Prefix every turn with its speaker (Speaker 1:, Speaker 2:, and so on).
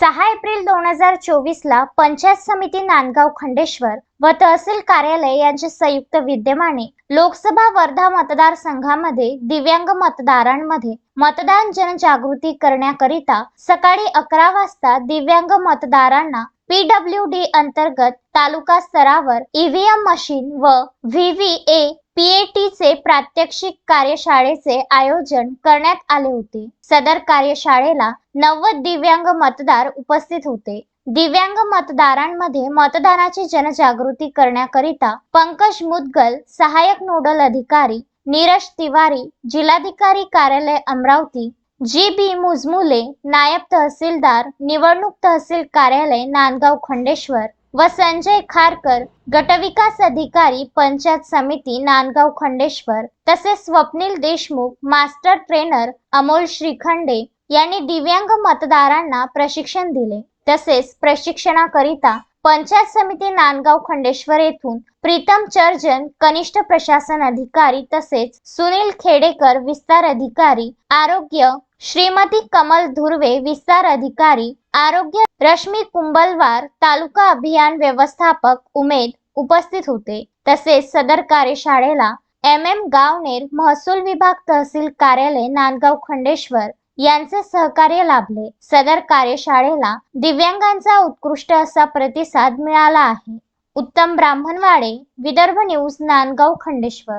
Speaker 1: सहा एप्रिल दोन हजार चोवीसला पंचायत समिती नांदगाव खंडेश्वर व तहसील कार्यालय यांचे संयुक्त विद्यमाने लोकसभा वर्धा मतदारसंघामध्ये दिव्यांग मतदारांमध्ये मतदान जनजागृती करण्याकरिता सकाळी अकरा वाजता दिव्यांग मतदारांना पीडब्ल्यू डी अंतर्गत तालुका स्तरावर ईव्हीएम मशीन व व्ही व्ही ए पीएटीचे प्रात्यक्षिक कार्यशाळेचे आयोजन करण्यात आले होते. सदर कार्यशाळेला नव्वद दिव्यांग मतदार उपस्थित होते. दिव्यांग मतदारांमध्ये मतदानाची जनजागृती करण्याकरिता पंकज मुदगल सहाय्यक नोडल अधिकारी नीरज तिवारी जिल्हाधिकारी कार्यालय अमरावती जी बी मुजमुले नायब तहसीलदार निवडणूक तहसील कार्यालय नांदगाव खंडेश्वर व संजय खारकर गटविकास अधिकारी पंचायत समिती नांदगाव खंडेश्वर तसेच स्वप्नील देशमुख मास्टर ट्रेनर अमोल श्रीखंडे यांनी दिव्यांग मतदारांना प्रशिक्षण दिले. तसेच प्रशिक्षणाकरिता पंचायत समिती नांदगाव खंडेश्वर येथून प्रीतम चर्जन कनिष्ठ प्रशासन अधिकारी तसेच सुनील खेडेकर विस्तार अधिकारी आरोग्य श्रीमती कमल धुर्वे विस्तार अधिकारी आरोग्य रश्मी कुंबलवार तालुका अभियान व्यवस्थापक उमेद उपस्थित होते. तसेच सदर कार्यशाळेला एम एम गावनेर महसूल विभाग तहसील कार्यालय नांदगाव खंडेश्वर यांचे सहकार्य लाभले. सदर कार्यशाळेला दिव्यांगांचा उत्कृष्ट असा प्रतिसाद मिळाला आहे. उत्तम ब्राह्मणवाडे विदर्भ न्यूज नांदगाव खंडेश्वर.